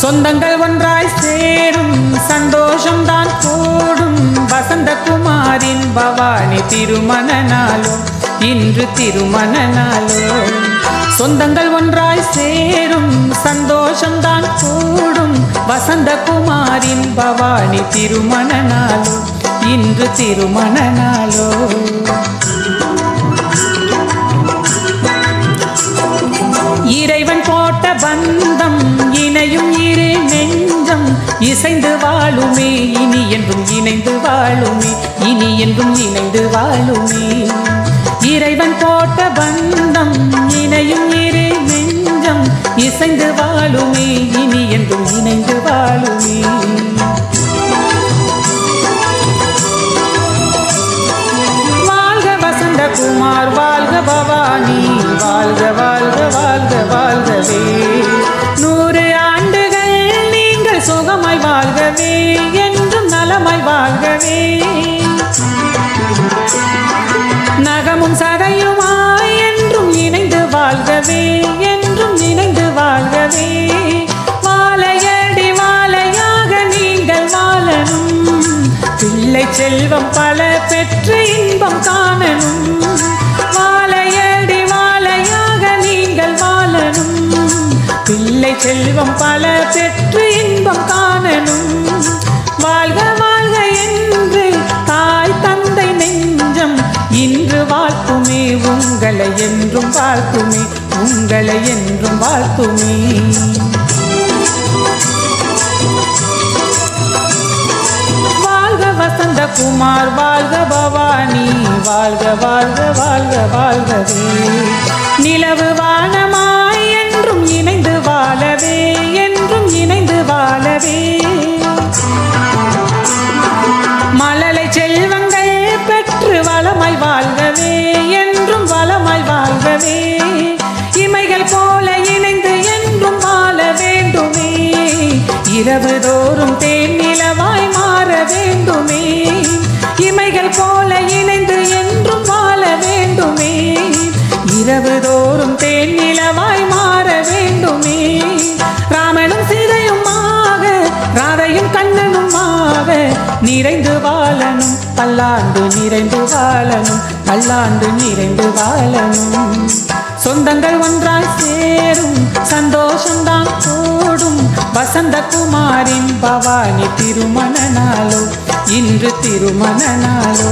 சொந்தங்கள் ஒன்றாய் சேரும் சந்தோஷம்தான் கூடும். வசந்தகுமாரின் பவானி திருமண நாளோ இன்று திருமண நாளோ சொந்தங்கள் ஒன்றாய் சேரும் சந்தோஷம்தான் கூடும். வசந்தகுமாரின் பவானி திருமண நாளோ இன்று திருமண நாளோ இசைந்து வாழுமே இனி என்றும் இணைந்து வாழுமே இனி என்றும் இணைந்து வாழுமே. இறைவன் போட்ட பந்தம் இணையும் இறை நெஞ்சம் இசைந்து வாழுமே இனி என்றும் இணைந்து வாழுமே. நலமாய் நகமும் சதையுமாய் என்றும் இணைந்து வாழ்கவே என்றும் இணைந்து வாழ்கவே. வாழையடி வாழையாக நீங்கள் வாழணும். பிள்ளை செல்வம் பல பெற்று இன்பம் காணணும். வாழையடி வாழையாக நீங்கள் வாழணும். பிள்ளை செல்வம் பல பெற்று இன்பம் காணணும். வாழ்க வாழ்த்துமே உங்களை என்றும் வாழ்த்துமே. வாழ்க வசந்த குமார் வாழ்க பவானி வாழ்க வாழ்க வாழ்க வாழ்கவே. நிலவு வானமாய் என்றும் இணைந்து வாழவே. இரவு தோறும் தேன் நிலவாய் மாற வேண்டுமே. இமைகள் போல இணைந்து என்றும் வாழ வேண்டுமே. இரவு தோறும் தேன் நிலவாய் மாற வேண்டுமே. ராமனும் சீதையுமாக ராதையும் கண்ணனுமாக நிறைந்து வாழணும். பல்லாண்டு நிறைந்து வாழணும் பல்லாண்டு நிறைந்து வாழணும். சொந்தங்கள் ஒன்றாய் சேரும் சந்தோஷம்தான் வசந்த குமாரின் பவானி திருமண நாளோ இன்று திருமண நாளோ.